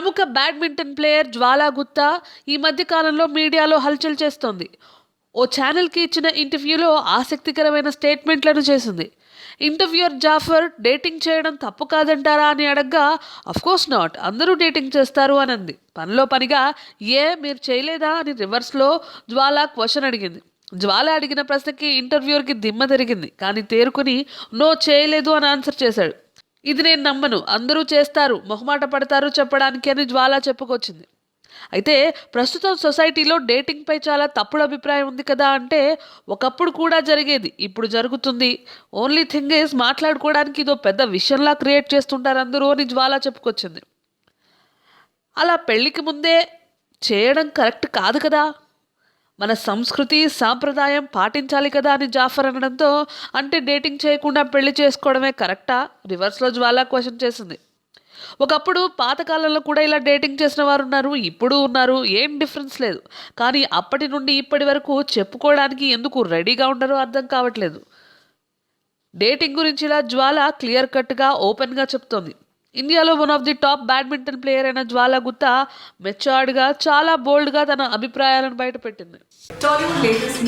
ప్రముఖ badminton player జ్వాలా గుత్తా ఈ మధ్య కాలంలో మీడియాలో హల్చల్ చేస్తోంది. ఓ ఛానల్కి ఇచ్చిన ఇంటర్వ్యూలో ఆసక్తికరమైన స్టేట్మెంట్లను చేసింది. ఇంటర్వ్యూయర్ జాఫర్ డేటింగ్ చేయడం తప్పు కాదంటారా అని అడగ్గా అఫ్కోర్స్ నాట్ అందరూ డేటింగ్ చేస్తారు అని అంది. పనిలో పనిగా ఏ మీరు చేయలేదా? అని రివర్స్లో జ్వాలా క్వశ్చన్ అడిగింది. జ్వాల అడిగిన ప్రశ్నకి ఇంటర్వ్యూర్కి దిమ్మ తిరిగింది కానీ తేరుకుని నో చేయలేదు అని ఆన్సర్ చేశాడు. ఇది నేను నమ్మను. అందరూ చేస్తారు. మొహమాట పడతారు చెప్పడానికి అని జ్వాల చెప్పుకొచ్చింది. అయితే ప్రస్తుతం సొసైటీలో డేటింగ్పై చాలా తప్పుడు అభిప్రాయం ఉంది కదా అంటే ఒకప్పుడు కూడా జరిగేది. ఇప్పుడు జరుగుతుంది. ఓన్లీ థింగ్ ఈజ్ మాట్లాడుకోవడానికి ఇదో పెద్ద విషయంలా క్రియేట్ చేస్తుంటారు అందరూ అని జ్వాల చెప్పుకొచ్చింది. అలా పెళ్ళికి ముందే చేయడం కరెక్ట్ కాదు కదా? మన సంస్కృతి సాంప్రదాయం పాటించాలి కదా అని జాఫర్ అనడంతో అంటే డేటింగ్ చేయకుండా పెళ్ళి చేసుకోవడమే కరెక్టా? రివర్స్లో జ్వాలా క్వశ్చన్ చేసింది. ఒకప్పుడు పాతకాలంలో కూడా ఇలా డేటింగ్ చేసిన వారు ఉన్నారు ఇప్పుడు ఉన్నారు ఏం డిఫరెన్స్ లేదు. కానీ అప్పటి నుండి ఇప్పటి వరకు చెప్పుకోవడానికి ఎందుకు రెడీగా ఉండరో అర్థం కావట్లేదు. డేటింగ్ గురించి ఇలా జ్వాల క్లియర్ కట్గా ఓపెన్గా చెప్తోంది. ఇండియాలో one of the top badminton player అయిన జ్వాల గుత్త మెచ్చాడ్గా చాలా బోల్డ్గా తన అభిప్రాయాలను బయట పెట్టింది టాలీవుడ్ లేటెస్ట్